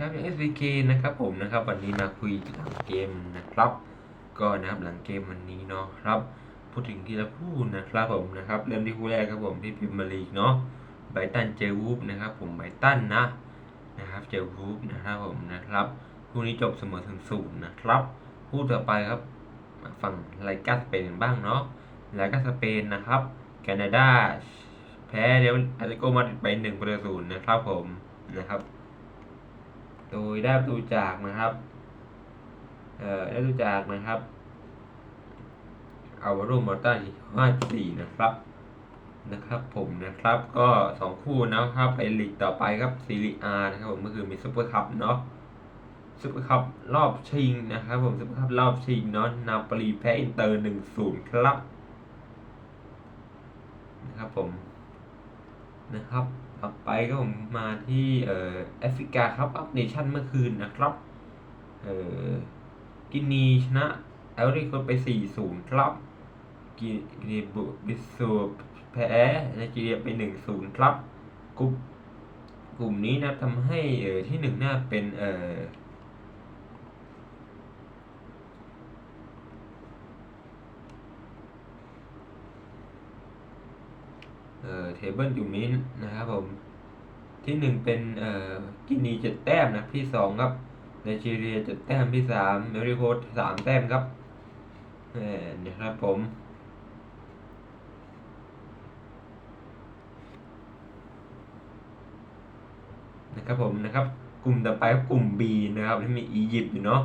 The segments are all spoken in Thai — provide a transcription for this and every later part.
ครับอย่าง SVK นะครับผมนะครับวันนี้มาคุยหลังเกมนะครับ ก็นะครับหลังเกมวันนี้เนาะครับพูดถึงทีละคู่นะครับผมนะครับเริ่มที่คู่แรกครับผมที่พิมมาลีกเนาะไบตันเจอวูฟนะครับผมไบตันนะนะครับเจอวูฟนะครับผมนะครับคู่นี้จบเสมอถึงศูนย์นะครับคู่ต่อไปครับฝั่งไลกาสเปนบ้างเนาะไลกาสเปนนะครับแคนาดาแพ้เดลอาร์เตโกมาติดไปหนึ่งประตูศูนย์นะครับผมนะครับ โดยได้ประตูจากนะครับ เอ่อได้ประตูจากนะครับเอาวารุมอร์ตันห้าสี่นะครับนะครับผมนะครับก็สองคู่นะครับไปลีกต่อไปครับซีรีอานะครับผมเมื่อคืนมีซุปเปอร์คัพเนาะซุปเปอร์คัพรอบชิงนะครับผมซุปเปอร์คัพรอบชิงเนาะนาปลีแพ้อินเตอร์หนึ่งศูนย์ครับนะครับผมนะครับ ต่อไปก็ผมมาที่เอ่อแอฟริกาครับอัปเดชั่นเมื่อคืนนะครับเอ่อกินีชนะแอลริโคไป 4-0 ครับ กินีบุบิสูแพ้ไนจีเรียไป 1-0 ครับกลุ่มกลุ่มนี้นะทำให้เอ่อที่หนึ่งน่าเป็นเอ่อ เอ่อเทเบิลอยู่นี้นะครับผม ที่หนึ่งเป็นเอ่อกินีเจ็ดแต้มนะที่สองครับไนจีเรียเจ็ดแต้มที่สามเมริโคสสามแต้มครับเออนะครับผมนะครับผมนะครับกลุ่มต่อไปก็กลุ่ม B นะครับที่มีอียิปต์อยู่เนาะ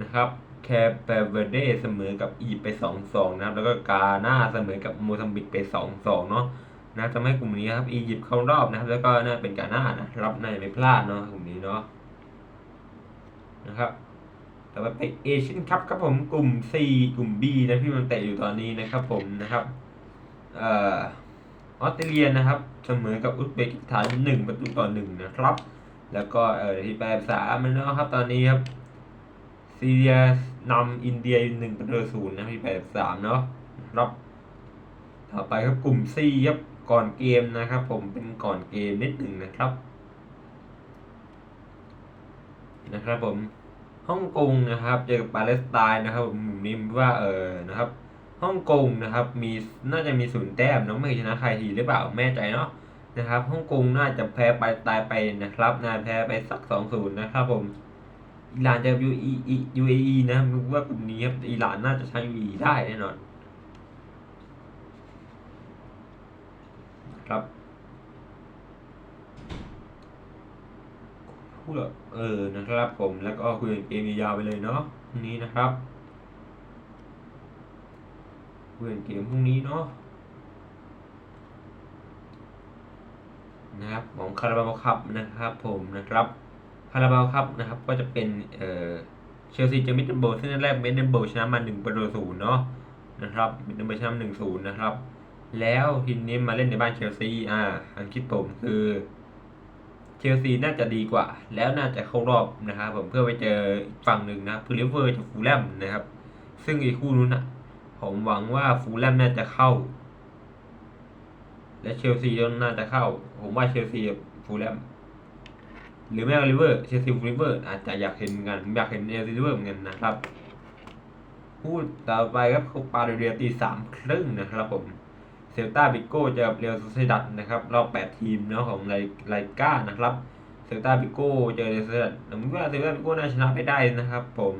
นะครับแคปเวเดเสมอกับอียิปต์ไป 2-2 นะครับ แล้วก็กาหน้าเสมอกับโมซัมบิกไป 2-2 เนาะ นะทำให้กลุ่มนี้ครับอียิปต์เข้ารอบนะครับ แล้วก็น่าเป็นกาหน้านะรับน่าจะไม่พลาดเนาะกลุ่มนี้เนาะนะครับต่อไปไปเอเชียนคัพครับผมกลุ่ม C กลุ่ม B นะที่มันเตะอยู่ตอนนี้นะครับผมนะครับเอ่อออสเตรเลียนะครับเสมอกับอุซเบกิสถานหนึ่งประตูต่อหนึ่งนะครับ แล้วก็เออที่แปดสามมันนะครับตอนนี้ครับซีเรียนำอินเดียหนึ่งประตูศูนย์นะที่แปดสามเนาะรับ ต่อไปครับกลุ่ม C ครับ ก่อนเกมนะครับ ผมเป็นก่อนเกมนิดหนึ่งนะครับ นะครับผมฮ่องกงนะครับเจอกับปาเลสไตน์นะครับผมผมนี่ว่าเออนะครับฮ่องกงนะครับ มีน่าจะมีศูนย์แต้มเน้องไม่ชนะใครทีหรือเปล่าไม่ใจเนาะนะครับฮ่องกงน่าจะแพ้ไปตายไปนะครับน่าแพ้ไปสักสองศูนย์นะครับผมอิหร่านเจอ UAE UAE นะนึกว่ากลุ่มนี้ครับอิหร่านน่าจะใชนะ UAE ได้แน่นอน ครับพูดเออนะครับผมแล้วก็คุยกันเกมยาวไปเลยเนาะพรุ่งนี้นะครับคุยกันเกมพรุ่งนี้เนาะนะครับของคาราบาวคัพนะครับผมนะครับคาราบาวคัพนะครับก็จะเป็นเอ่อเชลซีเจอมิดเดิลโบซึ่งนัดแรกมิดเดิลโบชนะมา1ประตูศูนย์เนาะนะครับมิดเดิลโบชนะหนึ่งศูนย์นะครับ แล้วทีนี้มาเล่นในบ้านเชลซีอ่าอันคิดผมคือเชลซีน่าจะดีกว่า แล้วน่าจะเข้ารอบนะครับผมเพื่อไปเจอฝั่งหนึ่งนะคือลิเวอร์จากฟูลแลมนะครับ ซึ่งอีกคู่นู้นนะผมหวังว่าฟูลแลมน่าจะเข้า และเชลซีน่าจะเข้า ผมว่าเชลซีกับฟูลแลมหรือไม่ก็ลิเวอร์เชลซีฟูลลิเวอร์อาจจะอยากเห็นเหมือนกันอยากเห็นเชลซีลิเวอร์เหมือนกันนะครับพูดต่อไปครับโคปาเดเรียตีสามครึ่งนะครับผม เซลตาบิโก้เจอกับเรอัลโซเซดัดนะครับรอบแปดทีมเนาะของไลไลก้านะครับเซลตาบิโก้เจอเรอัลโซเซดัดผมว่าเซลตาบิโก้น่าชนะไปได้นะครับผม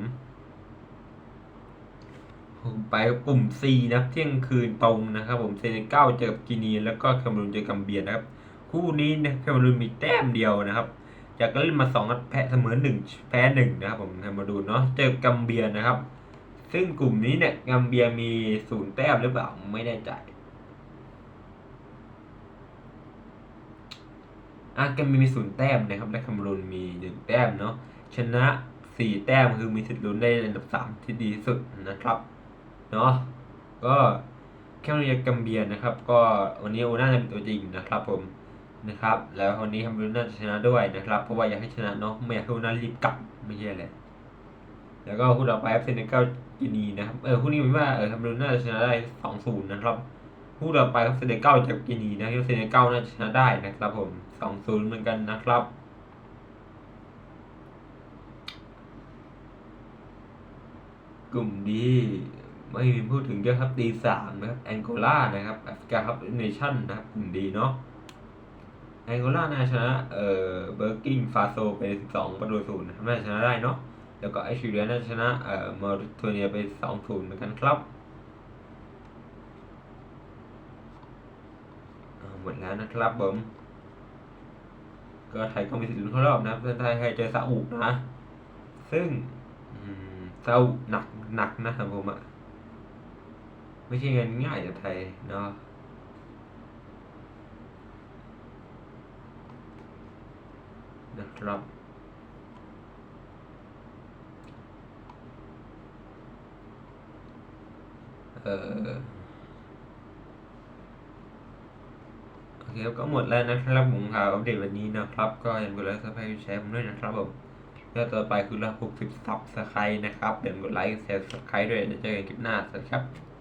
ไปกลุ่ม C นะเที่ยงคืนตรงนะครับ ผมเซเนกัลเจอกับกินีแล้วก็แคมรูนเจอกัมเบียนะครับ คู่นี้นะแคมรูนมีแต้มเดียวนะครับจากก็เล่นมาสองนัดแพ้เสมอหนึ่งแพ้หนึ่งนะครับผมแคมรูนเนาะเจอกัมเบียนะครับ ซึ่งกลุ่มนี้เนี่ยกัมเบียมีศูนย์แต้มหรือเปล่าไม่แน่ใจ อะกัมเบีมีศูนย์แต้มนะครับและคเมรูนมีหนึ่งแต้มเนาะชนะสี่แต้มคือมีสิทธิ์ลุ้นได้อันดับสามที่ดีที่สุดนะครับเนาะก็แค่เรียนกัมเบียนะครับ ก็วันนี้โอน่าจะเป็นตัวจริงนะครับ ผมนะครับ แล้ววันนี้ทำรุนน่าจะชนะด้วยนะครับ เพราะว่าอยากให้ชนะเนาะไม่อยากให้โอน่ารีบกลับไม่ใช่เลยแล้วก็คู่ต่อไปเซนเนกัลกินีนะครับเออคู่นี้ผมว่าเออทำรุน่าจะชนะได้สองศูนย์นะครับ คู่ต่อไปครับเซเนก้าจากกินีนะครับเซเนก้าน่าชนะได้นะครับผมสองศูนย์เหมือนกันนะครับกลุ่มดีไม่มีพูดถึงเยอะครับดีสามนะครับแองโกลานะครับแอฟริกาครับเนชั่นนะครับกลุ่มดีเนาะแองโกลาน่าชนะเอ่อเบอร์กิงฟาโซไปสิบสองประตูศูนย์น่าชนะได้เนาะแล้วก็ไอชิเลียน่าชนะเอ่อมาริโทเนียไปสองศูนย์เหมือนกันครับ หมดแล้วนะครับผมก็ไทยก็มีสิทธิ์ลุ้นเข้ารอบนะเพื่อนไทยให้เจอซาอุนะ ซึ่งซาอุหนักหนักนะครับผมอะไม่ใช่เงินง่ายจากไทยเนาะนะครับเออโอ เคก็หมดแล้วนะครับผมข่าวอัปเดตวันนี้นะครับ ก็อย่าลืมกดไลค์ซับสไครต์แชร์ผมด้วยนะครับผมแล้วต่อไปคือละ60ซับสไครต์นะครับอย่าลืมกดไลค์แชร์ซับสไครต์ด้วยเดี๋ยวเจอกันคลิปหน้าสวัสดีครับ